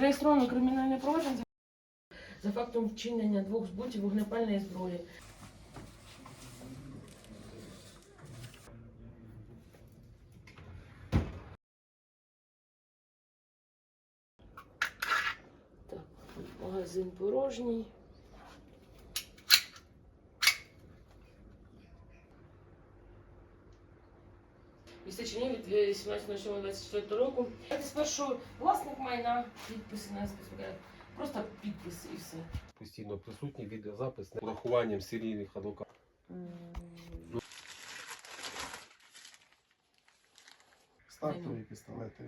Зареєстровано кримінальне провадження за- фактом вчинення двох збутів вогнепальної зброї. Так, магазин порожній. Місто Чернігів від 18.07.24 року. Спершу власник майна, підписи на специфікацію. Просто підписи і все. Постійно присутній відеозапис з урахуванням серійних адвокатів. Стартові пістолети.